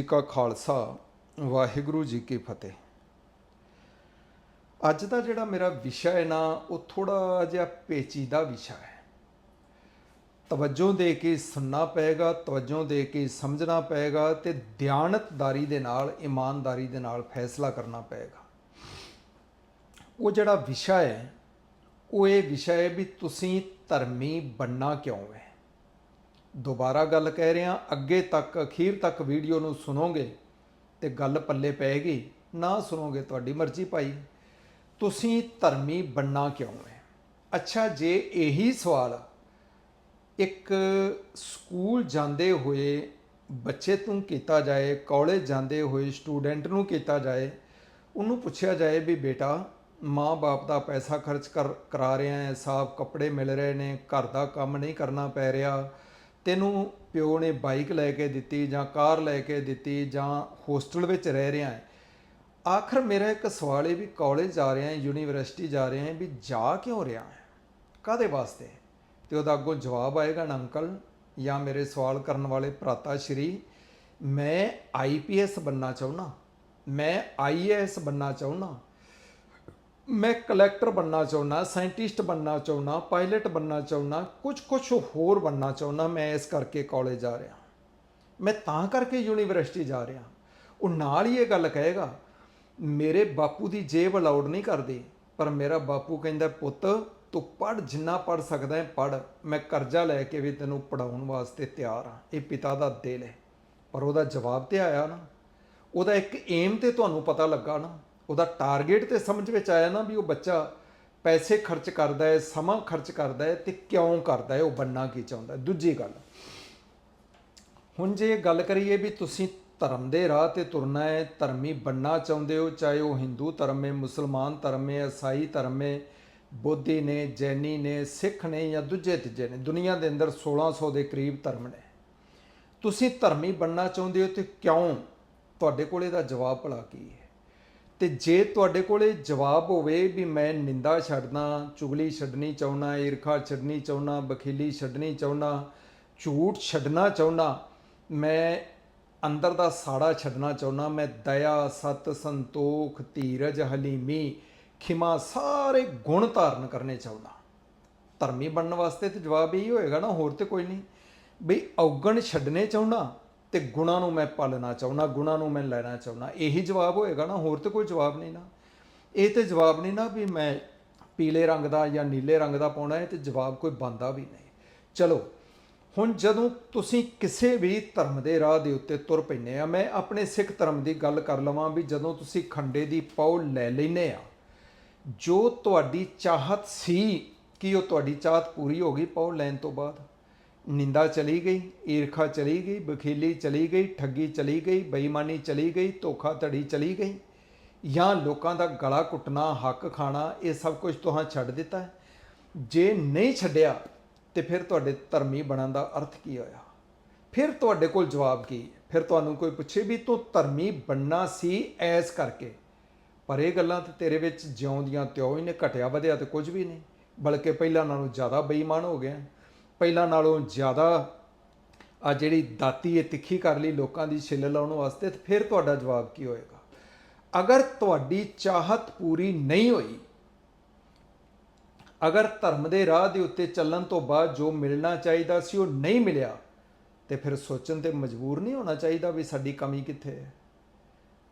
ਜੀ ਕਾ ਖਾਲਸਾ, ਵਾਹਿਗੁਰੂ ਜੀ ਕੀ ਫਤਿਹ। ਅੱਜ ਦਾ ਜਿਹੜਾ ਮੇਰਾ ਵਿਸ਼ਾ ਹੈ ਨਾ, ਉਹ ਥੋੜਾ ਜਿਹਾ ਪੇਚੀਦਾ ਵਿਸ਼ਾ ਹੈ। ਤਵੱਜੋ ਦੇ ਕੇ ਸੁਣਨਾ ਪਏਗਾ, ਤਵੱਜੋ ਦੇ ਕੇ ਸਮਝਣਾ ਪਏਗਾ ਤੇ ਦਿਆਨਤਦਾਰੀ ਦੇ ਨਾਲ, ਇਮਾਨਦਾਰੀ ਦੇ ਨਾਲ ਫੈਸਲਾ ਕਰਨਾ ਪਏਗਾ। ਉਹ ਜਿਹੜਾ ਵਿਸ਼ਾ ਹੈ, ਉਹ ਇਹ ਵਿਸ਼ਾ ਹੈ ਵੀ ਤੁਸੀਂ ਧਰਮੀ ਬੰਨਾ ਕਿਉਂ ਹੈ? ਦੁਬਾਰਾ ਗੱਲ ਕਹਿ ਰਿਹਾ, ਅੱਗੇ ਤੱਕ, ਅਖੀਰ ਤੱਕ ਵੀਡੀਓ ਨੂੰ ਸੁਣੋਗੇ ਤੇ ਗੱਲ ਪੱਲੇ ਪਏਗੀ। ਨਾ ਸੁਣੋਗੇ ਤੁਹਾਡੀ ਮਰਜ਼ੀ ਭਾਈ। ਤੁਸੀਂ ਧਰਮੀ ਬੰਨਾ ਕਿਉਂ ਹੈ ਅੱਛਾ, ਜੇ ਇਹੀ ਸਵਾਲ, ਇੱਕ ਸਕੂਲ ਜਾਂਦੇ ਹੋਏ ਬੱਚੇ ਤੋਂ ਕੀਤਾ ਜਾਏ, ਕਾਲਜ ਜਾਂਦੇ ਹੋਏ ਸਟੂਡੈਂਟ ਨੂੰ ਕੀਤਾ ਜਾਏ, ਉਹਨੂੰ ਪੁੱਛਿਆ ਜਾਏ ਵੀ ਬੇਟਾ ਮਾਂ-ਬਾਪ ਦਾ ਪੈਸਾ ਖਰਚ ਕਰ, ਕਰਾ ਰਿਹਾ ਹੈ ਸਾਫ਼ ਕੱਪੜੇ ਮਿਲ ਰਹੇ ਨੇ, ਘਰ ਦਾ ਕੰਮ ਨਹੀਂ ਕਰਨਾ ਪੈ ਰਿਹਾ ਤੈਨੂੰ ਪਿਓ ਨੇ ਬਾਈਕ ਲੈ ਕੇ ਦਿੱਤੀ ਜਾਂ ਕਾਰ ਲੈ ਕੇ ਦਿੱਤੀ ਜਾਂ ਹੋਸਟਲ ਵਿੱਚ ਰਹਿ ਰਿਹਾ ਹੈ, ਆਖਰ ਮੇਰਾ ਇੱਕ ਸਵਾਲ ਹੈ ਵੀ ਕਾਲਜ ਜਾ ਰਿਹਾ ਹੈ ਯੂਨੀਵਰਸਿਟੀ ਜਾ ਰਿਹਾ ਹੈ ਵੀ ਜਾ ਕਿਉਂ ਰਿਹਾ ਹੈ? ਕਾਦੇ ਵਾਸਤੇ? ਤੇ ਉਹਦਾ ਅੱਗੋਂ ਜਵਾਬ ਆਏਗਾ ਨਾ ਅੰਕਲ ਜਾਂ ਮੇਰੇ ਸਵਾਲ ਕਰਨ ਵਾਲੇ ਭਰਾਤਾ ਸ਼੍ਰੀ, ਮੈਂ ਆਈਪੀਐਸ ਬੰਨਾ ਚਾਹੁੰਨਾ ਮੈਂ ਆਈਏਐਸ ਬੰਨਾ ਚਾਹੁੰਨਾ ਮੈਂ ਕਲੈਕਟਰ ਬਣਨਾ ਚਾਹੁੰਦਾ ਸਾਇੰਟਿਸਟ ਬਣਨਾ ਚਾਹੁੰਦਾ ਪਾਇਲਟ ਬਣਨਾ ਚਾਹੁੰਦਾ, ਕੁਝ ਕੁਝ ਹੋਰ ਬਣਨਾ ਚਾਹੁੰਦਾ ਮੈਂ ਇਸ ਕਰਕੇ ਕਾਲਜ ਜਾ ਰਿਹਾ। ਮੈਂ ਤਾਂ ਕਰਕੇ ਯੂਨੀਵਰਸਿਟੀ ਜਾ ਰਿਹਾ। ਉਹ ਨਾਲ ਹੀ ਇਹ ਗੱਲ ਕਹੇਗਾ, ਮੇਰੇ ਬਾਪੂ ਦੀ ਜੇਬ ਅਲਾਉਡ ਨਹੀਂ ਕਰਦੀ, ਪਰ ਮੇਰਾ ਬਾਪੂ ਕਹਿੰਦਾ, ਪੁੱਤ, ਤੂੰ ਪੜ ਜਿੰਨਾ ਪੜ ਸਕਦਾ ਹੈ ਪੜ ਮੈਂ ਕਰਜ਼ਾ ਲੈ ਕੇ ਵੀ ਤੈਨੂੰ ਪੜਾਉਣ ਵਾਸਤੇ ਤਿਆਰ ਹਾਂ। ਇਹ ਪਿਤਾ ਦਾ ਦਿਲ ਹੈ। ਪਰ ਉਹਦਾ ਜਵਾਬ ਤੇ ਆਇਆ ਨਾ। ਉਹਦਾ ਇੱਕ ਏਮ ਤੇ ਤੁਹਾਨੂੰ ਪਤਾ ਲੱਗਾ ਨਾ। ਉਹਦਾ ਟਾਰਗੇਟ ਤੇ ਸਮਝ ਵਿੱਚ ਆਇਆ ਨਾ ਵੀ ਉਹ ਬੱਚਾ ਪੈਸੇ ਖਰਚ ਕਰਦਾ ਹੈ, ਸਮਾਂ ਖਰਚ ਕਰਦਾ ਹੈ ਤੇ ਕਿਉਂ ਕਰਦਾ ਹੈ, ਉਹ ਬੰਨਾ ਕੀ ਚਾਹੁੰਦਾ ਹੈ। ਦੂਜੀ ਗੱਲ, ਹੁਣ ਜੇ ਗੱਲ ਕਰੀਏ ਵੀ ਤੁਸੀਂ ਧਰਮ ਦੇ ਰਾਹ ਤੇ ਤੁਰਨਾ ਹੈ, ਧਰਮੀ ਬੰਨਾ ਚਾਹੁੰਦੇ ਹੋ, ਚਾਹੇ ਉਹ ਹਿੰਦੂ ਧਰਮ ਹੈ, ਮੁਸਲਮਾਨ ਧਰਮ ਹੈ, ਈਸਾਈ ਧਰਮ ਹੈ, ਬੋਧੀ ਨੇ, ਜੈਨੀ ਨੇ, ਸਿੱਖ ਨੇ ਜਾਂ ਦੂਜੇ ਤੀਜੇ ਨੇ, ਦੁਨੀਆ ਦੇ ਅੰਦਰ 1600 ਦੇ ਕਰੀਬ ਧਰਮ ਨੇ। ਤੁਸੀਂ ਧਰਮੀ ਬੰਨਾ ਚਾਹੁੰਦੇ ਹੋ ਤੇ ਕਿਉਂ? ਤੁਹਾਡੇ ਕੋਲ ਇਹਦਾ ਜਵਾਬ ਭਲਾ ਕੀ ਹੈ? ਤੇ ਜੇ ਤੁਹਾਡੇ ਕੋਲੇ ਜਵਾਬ ਹੋਵੇ ਵੀ ਮੈਂ ਨਿੰਦਾ ਛੱਡਣਾ ਚੁਗਲੀ ਛੱਡਣੀ ਚਾਹੁੰਦਾ, ਈਰਖਾ ਛੱਡਣੀ ਚਾਹੁੰਦਾ, ਬਖੀਲੀ ਛੱਡਣੀ ਚਾਹੁੰਦਾ, ਝੂਠ ਛੱਡਣਾ ਚਾਹੁੰਦਾ, ਮੈਂ ਅੰਦਰ ਦਾ ਸਾੜਾ ਛੱਡਣਾ ਚਾਹੁੰਦਾ, ਮੈਂ ਦਇਆ, ਸਤ, ਸੰਤੋਖ, ਧੀਰਜ, ਹਲੀਮੀ, ਖਿਮਾ ਸਾਰੇ ਗੁਣ ਧਾਰਨ ਕਰਨੇ ਚਾਹੁੰਦਾ। ਧਰਮੀ ਬਣਨ ਵਾਸਤੇ ਤੇ ਜਵਾਬ ਇਹੀ ਹੋਏਗਾ ਨਾ, ਹੋਰ ਤੇ ਕੋਈ ਨਹੀਂ। ਬਈ ਔਗਣ ਛੱਡਣੇ ਚਾਹੁੰਦਾ ਤੇ ਗੁਣਾਂ ਨੂੰ ਮੈਂ ਪਾਲਣਾ ਚਾਹੁੰਦਾ, ਗੁਣਾਂ ਨੂੰ ਮੈਂ ਲੈਣਾ ਚਾਹੁੰਦਾ। ਇਹੀ ਜਵਾਬ ਹੋਏਗਾ ਨਾ, ਹੋਰ ਤੇ ਕੋਈ ਜਵਾਬ ਨਹੀਂ ਨਾ। ਇਹ ਤੇ ਜਵਾਬ ਨਹੀਂ ਨਾ ਵੀ ਮੈਂ ਪੀਲੇ ਰੰਗ ਦਾ ਜਾਂ ਨੀਲੇ ਰੰਗ ਦਾ ਪਾਉਣਾ ਹੈ ਤੇ ਜਵਾਬ ਕੋਈ ਬੰਦਾ ਵੀ ਨਹੀਂ। ਚਲੋ, ਹੁਣ ਜਦੋਂ ਤੁਸੀਂ ਕਿਸੇ ਵੀ ਧਰਮ ਦੇ ਰਾਹ ਦੇ ਉੱਤੇ ਤੁਰ ਪੈਂਦੇ ਆ, ਮੈਂ ਆਪਣੇ ਸਿੱਖ ਧਰਮ ਦੀ ਗੱਲ ਕਰ ਲਵਾਂ ਵੀ ਜਦੋਂ ਤੁਸੀਂ ਖੰਡੇ ਦੀ ਪੌ ਲੈ ਲੈਨੇ ਆ, ਜੋ ਤੁਹਾਡੀ ਚਾਹਤ ਸੀ ਕਿ ਉਹ ਤੁਹਾਡੀ ਚਾਹਤ ਪੂਰੀ ਹੋ ਗਈ ਪੌ ਲੈਣ ਤੋਂ ਬਾਅਦ ਨਿੰਦਾ ਚਲੀ ਗਈ, ਈਰਖਾ ਚਲੀ ਗਈ, ਬਖੀਲੀ ਚਲੀ ਗਈ, ਠੱਗੀ ਚਲੀ ਗਈ, ਬੇਈਮਾਨੀ ਚਲੀ ਗਈ, ਧੋਖਾਧੜੀ ਚਲੀ ਗਈ। ਜਾਂ ਲੋਕਾਂ ਦਾ ਗਲਾ ਕੁੱਟਣਾ, ਹੱਕ ਖਾਣਾ, ਇਹ ਸਭ ਕੁਝ ਤੁਹਾਂ ਛੱਡ ਦਿੱਤਾ ਜੇ ਨਹੀਂ ਛੱਡਿਆ, ਤੇ ਫਿਰ ਤੁਹਾਡੇ ਧਰਮੀ ਬਣਨ ਦਾ ਅਰਥ ਕੀ ਹੋਇਆ? ਫਿਰ ਤੁਹਾਡੇ ਕੋਲ ਜਵਾਬ ਕੀ? ਫਿਰ ਤੁਹਾਨੂੰ ਕੋਈ ਪੁੱਛੇ ਵੀ ਤੂੰ ਧਰਮੀ ਬਣਨਾ ਸੀ ਐਸ ਕਰਕੇ। ਪਰ ਇਹ ਗੱਲਾਂ ਤੇ ਤੇਰੇ ਵਿੱਚ ਜਿਉਂ ਦੀਆਂ ਤਿਉਂ ਹੀ ਨੇ, ਘਟਿਆ ਵਧਿਆ ਤੇ ਕੁਝ ਵੀ ਨਹੀਂ। ਬਲਕਿ ਪਹਿਲਾਂ ਨਾਲੋਂ ਜ਼ਿਆਦਾ ਬੇਈਮਾਨ ਹੋ ਗਿਆ। ਪਹਿਲਾਂ ਨਾਲੋਂ ਜ਼ਿਆਦਾ ਆ ਜਿਹੜੀ ਦਾਤੀ ਇਹ ਤਿੱਖੀ ਕਰ ਲਈ ਲੋਕਾਂ ਦੀ ਛਿੱਲ ਲਾਉਣ ਵਾਸਤੇ, ਤੇ ਫਿਰ ਤੁਹਾਡਾ ਜਵਾਬ ਕੀ ਹੋਏਗਾ? ਅਗਰ ਤੁਹਾਡੀ ਚਾਹਤ ਪੂਰੀ ਨਹੀਂ ਹੋਈ, ਅਗਰ ਧਰਮ ਦੇ ਰਾਹ ਦੇ ਉੱਤੇ ਚੱਲਣ ਤੋਂ ਬਾਅਦ ਜੋ ਮਿਲਣਾ ਚਾਹੀਦਾ ਸੀ ਉਹ ਨਹੀਂ ਮਿਲਿਆ, ਤੇ ਫਿਰ ਸੋਚਣ ਤੇ ਮਜਬੂਰ ਨਹੀਂ ਹੋਣਾ ਚਾਹੀਦਾ ਵੀ ਸਾਡੀ ਕਮੀ ਕਿੱਥੇ ਹੈ?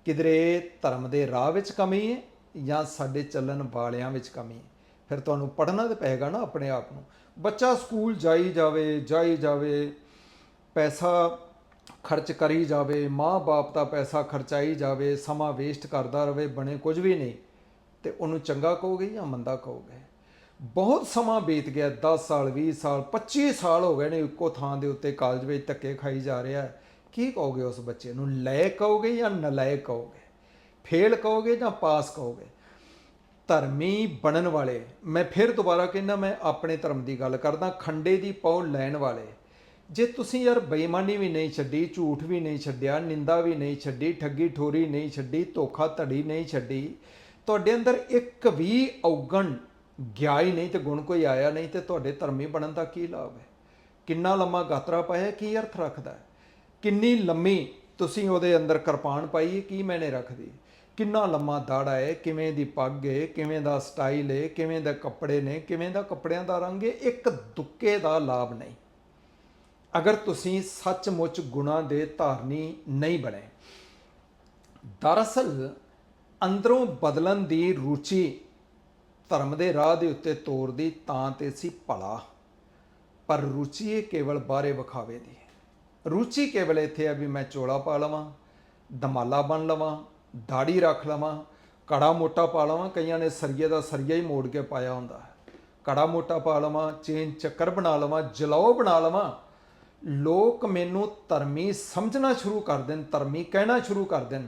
ਕਿਧਰੇ ਧਰਮ ਦੇ ਰਾਹ ਵਿੱਚ ਕਮੀ ਹੈ ਜਾਂ ਸਾਡੇ ਚੱਲਣ ਵਾਲਿਆਂ ਵਿੱਚ ਕਮੀ ਹੈ? ਫਿਰ ਤੁਹਾਨੂੰ ਪੜ੍ਹਨਾ ਤੇ ਪਏਗਾ ਨਾ ਆਪਣੇ ਆਪ ਨੂੰ। ਬੱਚਾ ਸਕੂਲ ਜਾਈ ਜਾਵੇ ਜਾਈ ਜਾਵੇ, ਪੈਸਾ ਖਰਚ ਕਰੀ ਜਾਵੇ, ਮਾਂ-ਬਾਪ ਦਾ ਪੈਸਾ ਖਰਚਾਈ ਜਾਵੇ, ਸਮਾਂ ਵੇਸਟ ਕਰਦਾ ਰਵੇ, ਬਣੇ ਕੁਝ ਵੀ ਨਹੀਂ, ਤੇ ਉਹਨੂੰ ਚੰਗਾ ਕਹੋਗੇ ਜਾਂ ਮੰਦਾ ਕਹੋਗੇ? ਬਹੁਤ ਸਮਾਂ ਬੀਤ ਗਿਆ 10 ਸਾਲ 20 ਸਾਲ 25 ਸਾਲ ਹੋ ਗਏ ਨੇ ਇੱਕੋ ਥਾਂ ਦੇ ਉੱਤੇ ਕਾਲਜ ਵਿੱਚ ਧੱਕੇ ਖਾਈ ਜਾ ਰਿਹਾ। ਹੈ ਕੀ ਕਹੋਗੇ ਉਸ ਬੱਚੇ ਨੂੰ? ਲਾਇਕ ਕਹੋਗੇ ਜਾਂ ਨਲਾਇਕ ਕਹੋਗੇ? ਫੇਲ ਕਹੋਗੇ ਜਾਂ ਪਾਸ ਕਹੋਗੇ? ਧਰਮੀ ਬਣਨ ਵਾਲੇ। ਮੈਂ ਫਿਰ ਦੁਬਾਰਾ ਕਹਿੰਦਾ, ਮੈਂ ਆਪਣੇ ਧਰਮ ਦੀ ਗੱਲ ਕਰਦਾ, ਖੰਡੇ ਦੀ ਪੌ ਲੈਣ ਵਾਲੇ। ਜੇ ਤੁਸੀਂ ਯਾਰ ਬੇਈਮਾਨੀ ਵੀ ਨਹੀਂ ਛੱਡੀ, ਝੂਠ ਵੀ ਨਹੀਂ ਛੱਡਿਆ, ਨਿੰਦਾ ਵੀ ਨਹੀਂ ਛੱਡੀ, ਠੱਗੀ ਠੋਰੀ ਨਹੀਂ ਛੱਡੀ, ਧੋਖਾ ਧੜੀ ਨਹੀਂ ਛੱਡੀ, ਤੁਹਾਡੇ ਅੰਦਰ ਇੱਕ ਵੀ ਔਗਣ ਗਿਆ ਹੀ ਨਹੀਂ ਤੇ ਗੁਣ ਕੋਈ ਆਇਆ ਨਹੀਂ ਤੇ ਤੁਹਾਡੇ ਧਰਮੀ ਬਣਨ ਦਾ ਕੀ ਲਾਭ ਹੈ? ਕਿੰਨਾ ਲੰਮਾ ਗਾਤਰਾ ਪਾਇਆ ਕੀ ਅਰਥ ਰੱਖਦਾ ਕਿੰਨੀ ਲੰਮੀ ਤੁਸੀਂ ਉਹਦੇ ਅੰਦਰ ਕਿਰਪਾਨ ਪਾਈ ਕੀ ਮੈਨੇ ਰੱਖਦੀ ਕਿੰਨਾ ਲੰਮਾ ਦਾੜਾ ਹੈ ਕਿਵੇਂ ਦੀ ਪੱਗ ਹੈ ਕਿਵੇਂ ਦਾ ਸਟਾਈਲ ਹੈ ਕਿਵੇਂ ਦੇ ਕੱਪੜੇ ਨੇ, ਕਿਵੇਂ ਦਾ ਕੱਪੜਿਆਂ ਦਾ ਰੰਗ ਹੈ ਇੱਕ ਦੁੱਕੇ ਦਾ ਲਾਭ ਨਹੀਂ। ਅਗਰ ਤੁਸੀਂ ਸੱਚਮੁੱਚ ਗੁਣਾ ਦੇ ਧਾਰਨੀ ਨਹੀਂ ਬਣੇ, ਦਰਅਸਲ ਅੰਦਰੋਂ ਬਦਲਣ ਦੀ ਰੁਚੀ ਧਰਮ ਦੇ ਰਾਹ ਦੇ ਉੱਤੇ ਤੋਰਦੀ ਤਾਂ ਤੇ ਸੀ ਭਲਾ। ਪਰ ਰੁਚੀ ਇਹ ਕੇਵਲ ਬਾਹਰੇ ਵਿਖਾਵੇ ਦੀ ਰੁਚੀ ਕੇਵਲ ਇੱਥੇ ਆ ਵੀ ਮੈਂ ਚੋਲਾ ਪਾ ਲਵਾਂ, ਦਮਾਲਾ ਬਣ ਲਵਾਂ ਦਾੜੀ ਰੱਖ ਲਵਾਂ, ਕੜਾ ਮੋਟਾ ਪਾ ਲਵਾਂ, ਕਈਆਂ ਨੇ ਸਰੀਏ ਦਾ ਸਰੀਆ ਹੀ ਮੋੜ ਕੇ ਪਾਇਆ ਹੁੰਦਾ ਹੈ। ਕੜਾ ਮੋਟਾ ਪਾ ਲਵਾਂ, ਚੇਨ ਚੱਕਰ ਬਣਾ ਲਵਾਂ, ਜਲਾਓ ਬਣਾ ਲਵਾਂ। ਲੋਕ ਮੈਨੂੰ ਧਰਮੀ ਸਮਝਣਾ ਸ਼ੁਰੂ ਕਰ ਦੇਣ, ਧਰਮੀ ਕਹਿਣਾ ਸ਼ੁਰੂ ਕਰ ਦੇਣ,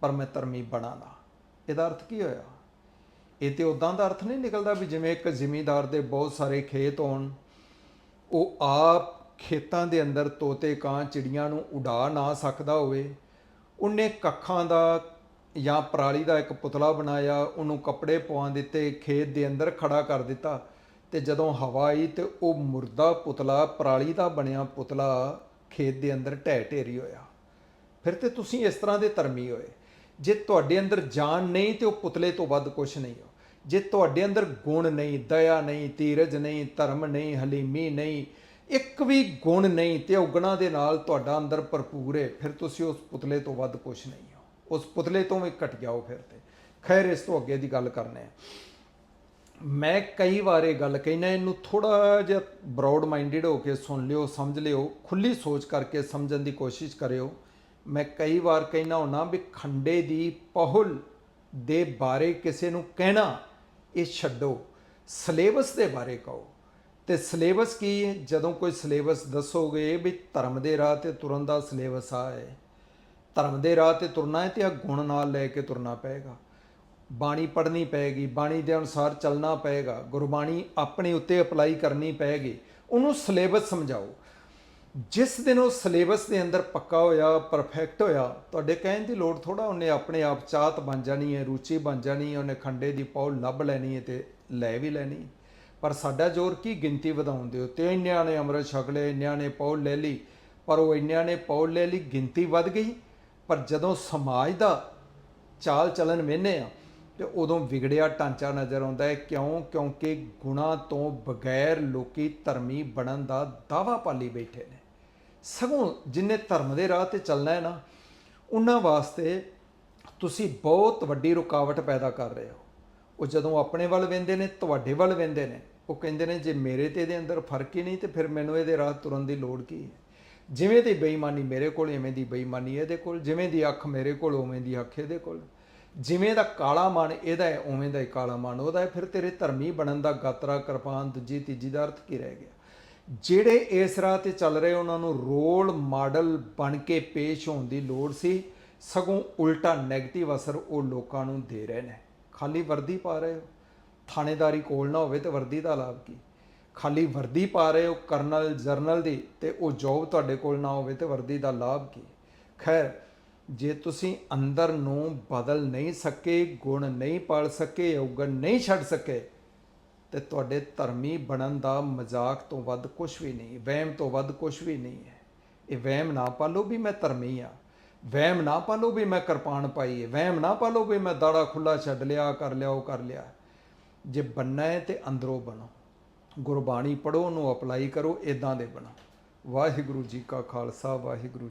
ਪਰ ਮੈਂ ਧਰਮੀ ਬਣਾ ਨਾ। ਇਹਦਾ ਅਰਥ ਕੀ ਹੋਇਆ? ਇਹ ਤੇ ਉਦਾਂ ਦਾ ਅਰਥ ਨਹੀਂ ਨਿਕਲਦਾ ਵੀ ਜਿਵੇਂ ਇੱਕ ਜ਼ਿਮੀਂਦਾਰ ਦੇ ਬਹੁਤ ਸਾਰੇ ਖੇਤ ਹੋਣ, ਉਹ ਆਪ ਖੇਤਾਂ ਦੇ ਅੰਦਰ ਤੋਤੇ, ਕਾਂ, ਚਿੜੀਆਂ ਨੂੰ ਉਡਾ ਨਾ ਸਕਦਾ ਹੋਵੇ, ਉਹਨੇ ਕੱਖਾਂ ਦਾ ਜਾਂ ਪਰਾਲੀ ਦਾ ਇੱਕ ਪੁਤਲਾ ਬਣਾਇਆ, ਉਹਨੂੰ ਕੱਪੜੇ ਪਵਾ ਦਿੱਤੇ, ਖੇਤ ਦੇ ਅੰਦਰ ਖੜਾ ਕਰ ਦਿੱਤਾ। ਤੇ ਜਦੋਂ ਹਵਾ ਆਈ ਤੇ ਉਹ ਮੁਰਦਾ ਪੁਤਲਾ, ਪਰਾਲੀ ਦਾ ਬਣਿਆ ਪੁਤਲਾ ਖੇਤ ਦੇ ਅੰਦਰ ਢਹਿ ਢੇਰੀ ਹੋਇਆ। ਫਿਰ ਤੇ ਤੁਸੀਂ ਇਸ ਤਰ੍ਹਾਂ ਦੇ ਧਰਮੀ ਹੋਏ। ਜੇ ਤੁਹਾਡੇ ਅੰਦਰ ਜਾਨ ਨਹੀਂ ਤੇ ਉਹ ਪੁਤਲੇ ਤੋਂ ਵੱਧ ਕੁਝ ਨਹੀਂ ਹੋ। ਜੇ ਤੁਹਾਡੇ ਅੰਦਰ ਗੁਣ ਨਹੀਂ, ਦਇਆ ਨਹੀਂ, ਧੀਰਜ ਨਹੀਂ, ਧਰਮ ਨਹੀਂ, ਹਲੀਮੀ ਨਹੀਂ, ਇੱਕ ਵੀ ਗੁਣ ਨਹੀਂ ਤੇ ਔਗਣਾ ਦੇ ਨਾਲ ਤੁਹਾਡਾ ਅੰਦਰ ਭਰਪੂਰ ਹੈ, ਫਿਰ ਤੁਸੀਂ ਉਸ ਪੁਤਲੇ ਤੋਂ ਵੱਧ ਕੁਝ ਨਹੀਂ ਹੋ। ਉਸ ਪੁਤਲੇ ਤੋਂ ਵੀ ਘਟ ਜਾਓ ਫਿਰ ਤੇ। ਖੈਰ, ਇਸ ਤੋਂ ਅੱਗੇ ਦੀ ਗੱਲ ਕਰਨੇ ਆ। ਮੈਂ ਕਈ ਵਾਰ ਇਹ ਗੱਲ ਕਹਿਣਾ ਇਹਨੂੰ ਥੋੜਾ ਜਿਹਾ ਬ੍ਰੌਡ ਮਾਈਂਡਡ ਹੋ ਕੇ ਸੁਣ ਲਿਓ, ਸਮਝ ਲਿਓ, ਖੁੱਲੀ ਸੋਚ ਕਰਕੇ ਸਮਝਣ ਦੀ ਕੋਸ਼ਿਸ਼ ਕਰਿਓ। ਮੈਂ ਕਈ ਵਾਰ ਕਹਿਣਾ ਹੁਣਾ ਵੀ ਖੰਡੇ ਦੀ ਪਹੁਲ ਦੇ ਬਾਰੇ ਕਿਸੇ ਨੂੰ ਕਹਿਣਾ, ਇਹ ਛੱਡੋ। ਸਿਲੇਬਸ ਦੇ ਬਾਰੇ ਕਹੋ। ਤੇ ਸਿਲੇਬਸ ਕੀ ਹੈ? ਜਦੋਂ ਕੋਈ ਸਿਲੇਬਸ ਦੱਸੋਗੇ ਵੀ ਧਰਮ ਦੇ ਰਾਹ ਤੇ ਤੁਰਨ ਦਾ ਸਿਲੇਬਸ ਆ ਹੈ ਧਰਮ ਦੇ ਰਾਹ ਤੇ ਤੁਰਨਾ ਹੈ ਤੇ ਆ ਗੁਣ ਨਾਲ ਲੈ ਕੇ ਤੁਰਨਾ ਪਏਗਾ। ਬਾਣੀ ਪੜ੍ਹਨੀ ਪਏਗੀ, ਬਾਣੀ ਦੇ ਅਨੁਸਾਰ ਚੱਲਣਾ ਪਏਗਾ, ਗੁਰਬਾਣੀ ਆਪਣੇ ਉੱਤੇ ਅਪਲਾਈ ਕਰਨੀ ਪਏਗੀ, ਉਹਨੂੰ ਸਿਲੇਬਸ ਸਮਝਾਓ। ਜਿਸ ਦਿਨ ਉਹ ਸਿਲੇਬਸ ਦੇ ਅੰਦਰ ਪੱਕਾ ਹੋਇਆ, ਪਰਫੈਕਟ ਹੋਇਆ, ਤੁਹਾਡੇ ਕਹਿਣ ਦੀ ਲੋੜ ਥੋੜਾ ਉਹਨੇ ਆਪਣੇ ਆਪ ਚਾਹਤ ਬਣ ਜਾਣੀ ਹੈ, ਰੁਚੀ ਬਣ ਜਾਣੀ ਹੈ, ਉਹਨੇ ਖੰਡੇ ਦੀ ਪੌਲ ਲੱਭ ਲੈਣੀ ਹੈ ਤੇ ਲੈ ਵੀ ਲੈਣੀ ਹੈ। ਪਰ ਸਾਡਾ ਜ਼ੋਰ ਕੀ ਗਿਣਤੀ ਵਧਾਉਣ ਦੇ ਉੱਤੇ ਇੰਨਿਆਂ ਨੇ ਅੰਮ੍ਰਿਤ ਛਕ ਲਿਆ ਇੰਨਿਆਂ ਨੇ ਪੌਲ ਲੈ ਲਈ, ਪਰ ਉਹ ਇੰਨਿਆਂ ਨੇ ਪੌਲ ਲੈ ਲਈ, ਗਿਣਤੀ ਵੱਧ ਗਈ। ਪਰ ਜਦੋਂ ਸਮਾਜ ਦਾ ਚਾਲ ਚੱਲਣ ਵੇਨੇ ਆ, ਤੇ ਉਦੋਂ ਵਿਗੜਿਆ ਢਾਂਚਾ ਨਜ਼ਰ ਆਉਂਦਾ ਹੈ। ਕਿਉਂ? ਕਿਉਂਕਿ ਗੁਣਾ ਤੋਂ ਬਗੈਰ ਲੋਕੀ ਧਰਮੀ ਬਣਨ ਦਾ ਦਾਵਾ ਪਾਲੀ ਬੈਠੇ ਨੇ। ਸਗੋਂ ਜਿਨੇ ਧਰਮ ਦੇ ਰਾਹ ਤੇ ਚੱਲਣਾ ਹੈ ਨਾ, ਉਹਨਾਂ ਵਾਸਤੇ ਤੁਸੀਂ ਬਹੁਤ ਵੱਡੀ ਰੁਕਾਵਟ ਪੈਦਾ ਕਰ ਰਹੇ ਹੋ। ਉਹ ਜਦੋਂ ਆਪਣੇ ਵੱਲ ਵੇਂਦੇ ਨੇ, ਤੁਹਾਡੇ ਵੱਲ ਵੇਂਦੇ ਨੇ, ਉਹ ਕਹਿੰਦੇ ਨੇ, ਜੇ ਮੇਰੇ ਤੇ ਇਹਦੇ ਅੰਦਰ ਫ਼ਰਕ ਹੀ ਨਹੀਂ, ਤੇ ਫਿਰ ਮੈਨੂੰ ਇਹਦੇ ਰਾਹ ਤੁਰਨ ਦੀ ਲੋੜ ਕੀ ਹੈ? ਜਿਵੇਂ ਦੀ ਬੇਈਮਾਨੀ ਮੇਰੇ ਕੋਲ ਐਵੇਂ ਦੀ ਬੇਈਮਾਨੀ ਇਹਦੇ ਕੋਲ, ਜਿਵੇਂ ਦੀ ਅੱਖ ਮੇਰੇ ਕੋਲ, ਉਵੇਂ ਦੀ ਅੱਖ ਇਹਦੇ ਕੋਲ। ਜਿਵੇਂ ਦਾ ਕਾਲਾ ਮਨ ਇਹਦਾ ਹੈ, ਉਵੇਂ ਦਾ ਹੀ ਕਾਲਾ ਮਨ। ਉਹਦਾ ਹੈ ਫਿਰ ਤੇਰੇ ਧਰਮੀ ਬਣਨ ਦਾ ਗਾਤਰਾ, ਕਿਰਪਾਨ, ਦੂਜੀ, ਤੀਜੀ ਦਾ ਅਰਥ ਕੀ ਰਹਿ ਗਿਆ? ਜਿਹੜੇ ਇਸ ਰਾਹ ਤੇ ਚੱਲ ਰਹੇ ਉਹਨਾਂ ਨੂੰ ਰੋਲ ਮਾਡਲ ਬਣ ਕੇ ਪੇਸ਼ ਹੋਣ ਦੀ ਲੋੜ ਸੀ, ਸਗੋਂ ਉਲਟਾ 네ਗੇਟਿਵ ਅਸਰ ਉਹ ਲੋਕਾਂ ਨੂੰ ਦੇ ਰਹੇ ਨੇ। ਖਾਲੀ ਵਰਦੀ ਪਾ ਰਹੇ ਹੋ। ਥਾਣੇਦਾਰੀ ਕੋਲ ਨਾ ਹੋਵੇ ਤੇ ਵਰਦੀ ਦਾ ਲਾਭ ਕੀ? ਖਾਲੀ ਵਰਦੀ ਪਾ ਰਹੇ ਹੋ ਕਰਨਲ, ਜਰਨਲ ਦੀ ਤੇ ਉਹ ਜੋਬ ਤੁਹਾਡੇ ਕੋਲ ਨਾ ਹੋਵੇ ਤੇ ਵਰਦੀ ਦਾ ਲਾਭ ਕੀ? ਖੈਰ, ਜੇ ਤੁਸੀਂ ਅੰਦਰ ਨੂੰ ਬਦਲ ਨਹੀਂ ਸਕੇ, ਗੁਣ ਨਹੀਂ ਪਾਲ ਸਕੇ, ਔਗਣ ਨਹੀਂ ਛੱਡ ਸਕੇ, ਤੇ ਤੁਹਾਡੇ ਧਰਮੀ ਬਣਨ ਦਾ ਮਜ਼ਾਕ ਤੋਂ ਵੱਧ ਕੁਝ ਵੀ ਨਹੀਂ, ਵਹਿਮ ਤੋਂ ਵੱਧ ਕੁਝ ਵੀ ਨਹੀਂ ਹੈ। ਇਹ ਵਹਿਮ ਨਾ ਪਾਲੋ ਵੀ ਮੈਂ ਧਰਮੀ ਆ, ਵਹਿਮ ਨਾ ਪਾਲੋ ਵੀ ਮੈਂ ਕਿਰਪਾਨ ਪਾਈ ਹੈ, ਵਹਿਮ ਨਾ ਪਾਲੋ ਵੀ ਮੈਂ ਦਾੜਾ ਖੁੱਲਾ ਛੱਡ ਲਿਆ, ਕਰ ਲਿਆ, ਉਹ ਕਰ ਲਿਆ। ਜੇ ਬੰਨਾ ਹੈ ਤੇ ਅੰਦਰੋਂ ਬਣੋ। ਗੁਰਬਾਣੀ ਪੜੋ ਉਹਨੂੰ ਅਪਲਾਈ ਕਰੋ ਇਦਾਂ ਦੇ ਬਣੋ। ਵਾਹਿਗੁਰੂ ਜੀ ਕਾ ਖਾਲਸਾ ਵਾਹਿਗੁਰੂ